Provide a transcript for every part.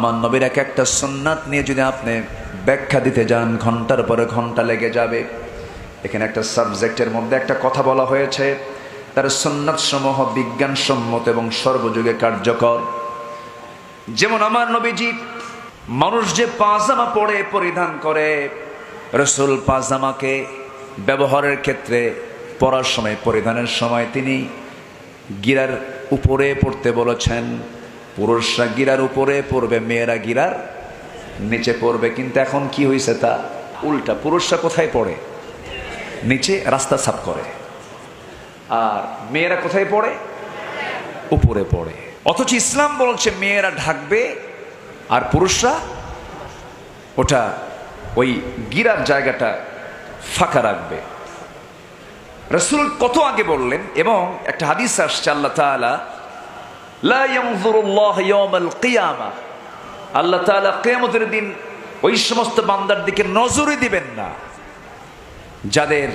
আমার নবীর এক একটা সুন্নাত নিয়ে যদি আপনি ব্যাখ্যা দিতে যান, ঘণ্টার পরে ঘণ্টা লেগে যাবে। এখানে একটা সাবজেক্টের মধ্যে একটা কথা বলা হয়েছে, তার সুন্নাত সমূহ বিজ্ঞানসম্মত এবং সর্বযুগে কার্যকর। যেমন আমার নবীজি, মানুষ যে পাজামা পরে পরিধান করে, রসুল পাজামাকে ব্যবহারের ক্ষেত্রে পরার সময়, পরিধানের সময় তিনি গিরার উপরে পড়তে বলেছেন পুরুষরা গিরার উপরে, পড়বে মেয়েরা গিরার নিচে পড়বে। কিন্তু এখন কি হয়েছে তা? উল্টা, পুরুষরা কোথায় পড়ে? নিচে রাস্তা সাফ করে। আর মেয়েরা কোথায় পড়ে? উপরে পড়ে। অথচ ইসলাম বলছে, মেয়েরা ঢাকবে আর পুরুষরা ওটা ওই গিরার জায়গাটা ফাঁকা রাখবে। রসুল কত আগে বললেন, এবং একটা হাদিস আসছে, আল্লাহ তাআলা আল্লাহ তাআলা কিয়ামতের দিন ওই সমস্ত বান্দার দিকে নজরই দিবেন না। যাদের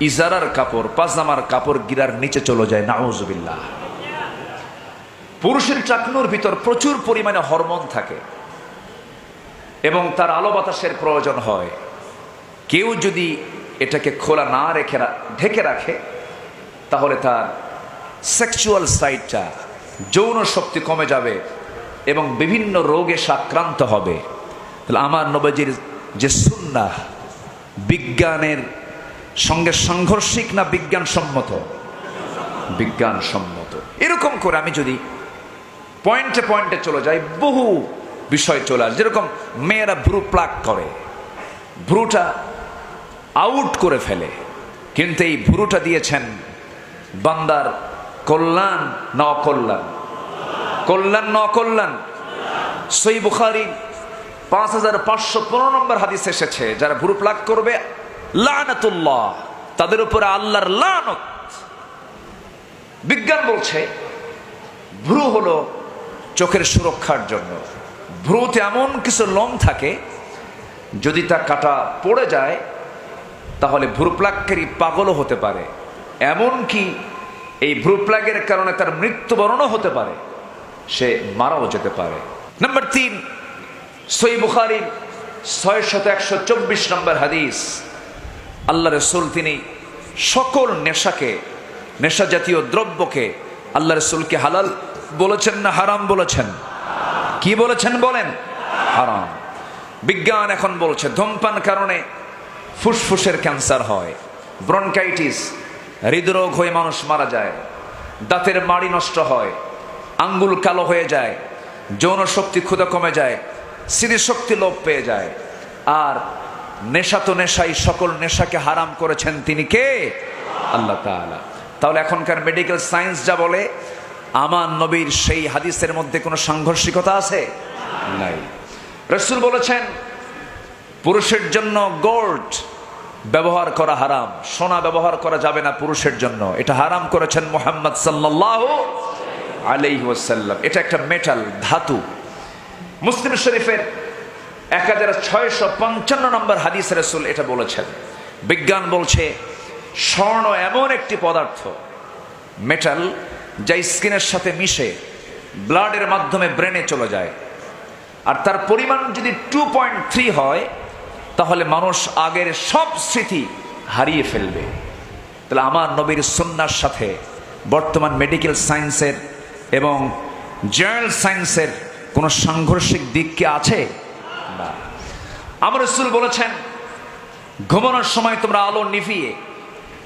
ইজারার কাপড়, পাজামার কাপড় গিরার নিচে চলে যায়, নাউজুবিল্লাহ। পুরুষের চাকনুর ভিতর প্রচুর পরিমাণে হরমোন থাকে এবং তার আলো বাতাসের প্রয়োজন হয়। কেউ যদি এটাকে খোলা না রেখে ঢেকে রাখে, তাহলে তার সেক্সুয়াল সাইডটা যৌন শক্তি কমে যাবে এবং বিভিন্ন রোগে সে আক্রান্ত হবে। তাহলে আমার নবজির যে সুন্না বিজ্ঞানের সঙ্গে সাংঘর্ষিক না বিজ্ঞানসম্মত? বিজ্ঞানসম্মত। এরকম করে আমি যদি পয়েন্টে পয়েন্টে চলে যাই, বহু বিষয় চলে আসে। যেরকম মেয়েরা ভ্রু প্লাক করে, ভ্রুটা আউট করে ফেলে। কিন্তু এই ভ্রুটা দিয়েছেন বান্দার কল্যাণ ন অকল্যাণ কল্যাণ ন অকল্যাণ সই বুখারি পাঁচ হাজার পাঁচশো পনেরো নম্বর হাদিস এসেছে, যারা ভ্রু প্লাক করবে, লানাতুল্লাহ, তাদের উপরে আল্লাহর লানত। বিজ্ঞান বলছে, ভ্রু হলো চোখের সুরক্ষার জন্য। ভ্রুতে এমন কিছু লোম থাকে, যদি তা কাটা পড়ে যায়, তাহলে ভ্রুপ্লাগকারী পাগলও হতে পারে। এমনকি এই ভ্রুপ্লাগের কারণে তার মৃত্যুবরণও হতে পারে। সে মারাও যেতে পারে। নাম্বার তিন সই বুখারির ছয় শত একশো চব্বিশ নম্বর হাদিস। আল্লাহ রসুল তিনি সকল নেশাকে নেশা জাতীয় দ্রব্যকে আল্লাহ রসুলকে হালাল বলেছেন না হারাম বলেছেন? কি বলেছেন বলেন? হারাম। বিজ্ঞান এখন বলছে, ধূমপান কারণে ফুসফুসের ক্যান্সার হয়, ব্রনকাইটিস হৃদরোগ হয়ে মানুষ মারা যায়, দাঁতের মাড়ি নষ্ট হয়, আঙ্গুল কালো হয়ে যায়, যৌন শক্তি ক্ষুদা কমে যায়, স্মৃতিশক্তি লোপ পেয়ে যায়। আর নেশা তো নেশাই, সকল নেশাকে হারাম করেছেন তিনি কে? আল্লাহ তাহলে এখনকার মেডিকেল সায়েন্স যা বলে, আমার নবীর সেই হাদিসের মধ্যে কোনো সাংঘর্ষিকতা আছে? নাই। রসুল বলেছেন, পুরুষের জন্য গোল্ড ব্যবহার করা হারাম, সোনা ব্যবহার করা যাবে না পুরুষের জন্য। এটা হারাম করেছেন মোহাম্মদ সাল্লাহ আলাইহি এটা একটা মেটাল, ধাতু। মুসলিম শরীফের এক হাজার ছয়শো পঞ্চান্ন নম্বর হাদিস রসুল এটা বলেছেন। বিজ্ঞান বলছে, স্বর্ণ এমন একটি পদার্থ, মেটাল, যা স্কিনের সাথে মিশে ব্লাডের মাধ্যমে ব্রেনে চলে যায়। আর তার পরিমাণ যদি টু পয়েন্ট থ্রি হয় তাহলে মানুষ আগের সব স্মৃতি হারিয়ে ফেলবে। তাহলে আমার নবীর সন্ন্যার সাথে বর্তমান মেডিকেল সায়েন্সের এবং জেনারেল সায়েন্সের কোনো সাংঘর্ষিক দিক কি আছে? আমার রসুল বলেছেন, ঘুমানোর সময় তোমরা আলো নিভিয়ে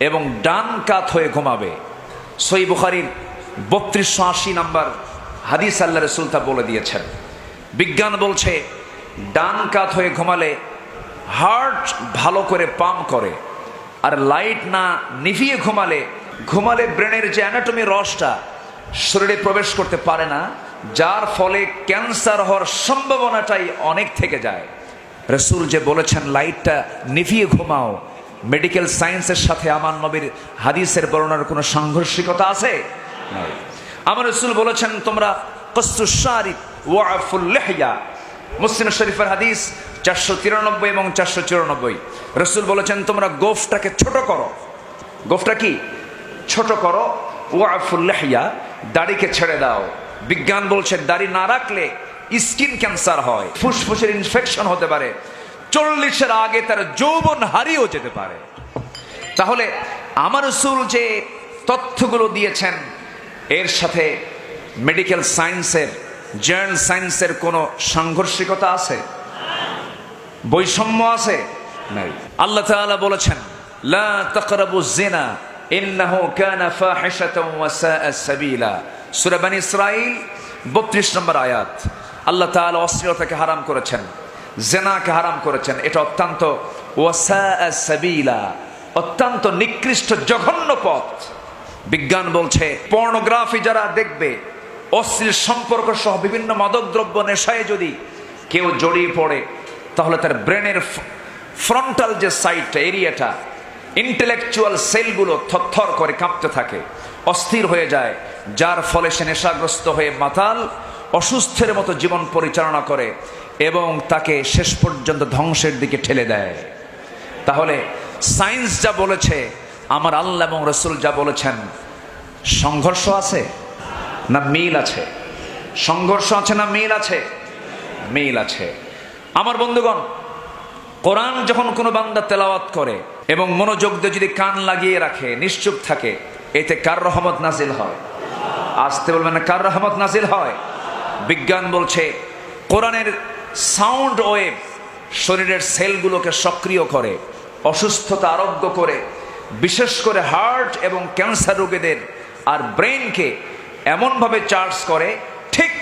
এবং ডান কাত হয়ে ঘুমাবে। সই বুখারির বত্রিশশো আশি নাম্বার হাদিস আল্লাহ রসুল তা বলে দিয়েছেন। বিজ্ঞান বলছে, ডান কাত হয়ে ঘুমালে হার্ট ভালো করে পাম্প করে, আর লাইট না নিভিয়ে ঘুমালে ঘুমালে ব্রেনের যে অ্যানাটমি রসটা শরীরে প্রবেশ করতে পারে না, যার ফলে ক্যান্সার হওয়ার সম্ভাবনাটাই অনেক থেকে যায়। রসুল যে বলেছেন, লাইটটা নিভিয়ে ঘুমাও। মেডিকেল সায়েন্সের সাথে আমার নবীর হাদিসের বর্ণনার কোনো সাংঘর্ষিকতা আছে। আমার রসুল বলেছেন, তোমরা কস্তুসারি ওয়াফুল লেহিয়া। মুসলিম শরীফের হাদিস চারশো তিরানব্বই এবং চারশো চুরানব্বই। রসুল বলেছেন, তোমরা গোফটাকে ছোট করো। গোফটা কি? ছোট করো। ওয়াফুল লেহিয়া, দাড়িকে ছেড়ে দাও। বিজ্ঞান বলছে, দাড়ি না রাখলে স্কিন ক্যান্সার হয়, ফুসফুসের ইনফেকশন হতে পারে, চল্লিশের আগে তার যৌবন হারিয়েও যেতে পারে। তাহলে আমার রসুল যে তথ্যগুলো দিয়েছেন, এর সাথে মেডিকেল সায়েন্সের জার্নাল সায়েন্সের কোনো সাংঘর্ষিকতা আছে? বৈষম্য আছে? নাই। আল্লাহ তাআলা বলেছেন, লা তাকরাবু জিনা ইন্নাহু কানা ফাহিশাতাও ওয়া সাআ সাবিলা। সূরা বনী ইসরাঈল 32 নম্বর আয়াত। আল্লাহ তাআলা অশ্লীলতাকে হারাম করেছেন জেনাকে হারাম করেছেন। এটা অত্যন্ত ওয়া সাআ সাবিলা, অত্যন্ত নিকৃষ্ট, জঘন্য পথ। বিজ্ঞান বলছে, পর্নোগ্রাফি যারা দেখবে অশ্লীল সম্পর্ক সহ বিভিন্ন মাদকদ্রব্য নেশায় যদি কেউ জড়িয়ে পড়ে, তাহলে তার ব্রেনের ফ্রন্টাল যে সাইডটা এরিয়াটা ইন্টেলেকচুয়াল সেলগুলো থরথর করে কাঁপতে থাকে, অস্থির হয়ে যায়, যার ফলে সে নেশাগ্রস্ত হয়ে মাতাল, অসুস্থের মতো জীবন পরিচালনা করে এবং তাকে শেষ পর্যন্ত ধ্বংসের দিকে ঠেলে দেয়। তাহলে সায়েন্স যা বলেছে, আমার আল্লাহ এবং রসুল যা বলেছেন, সংঘর্ষ আছে? না মিল আছে? সংঘর্ষ আছে না মিল আছে? মিল আছে। আমার বন্ধুগণ, কোরআন যখন কোনো বান্দা তেলাওয়াত করে এবং মনোযোগ দিয়ে যদি কান লাগিয়ে রাখে, নিশ্চুপ থাকে, এতে কার রহমত নাজিল হয়? আসতে বলবেন না, কার রহমত নাজিল হয়? বিজ্ঞান বলছে, কোরআনের সাউন্ড ওয়েভ শরীরের সেলগুলোকে সক্রিয় করে, অসুস্থতা আরোগ্য করে, বিশেষ করে হার্ট এবং ক্যান্সার রোগীদের আর ব্রেনকে এমনভাবে চার্জ করে, ঠিক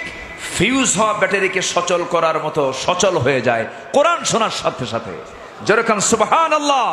ফিউজ হওয়া ব্যাটারিকে সচল করার মতো সচল হয়ে যায়। কোরআন শোনার সাথে সাথে। যেরকম সুবাহান আল্লাহ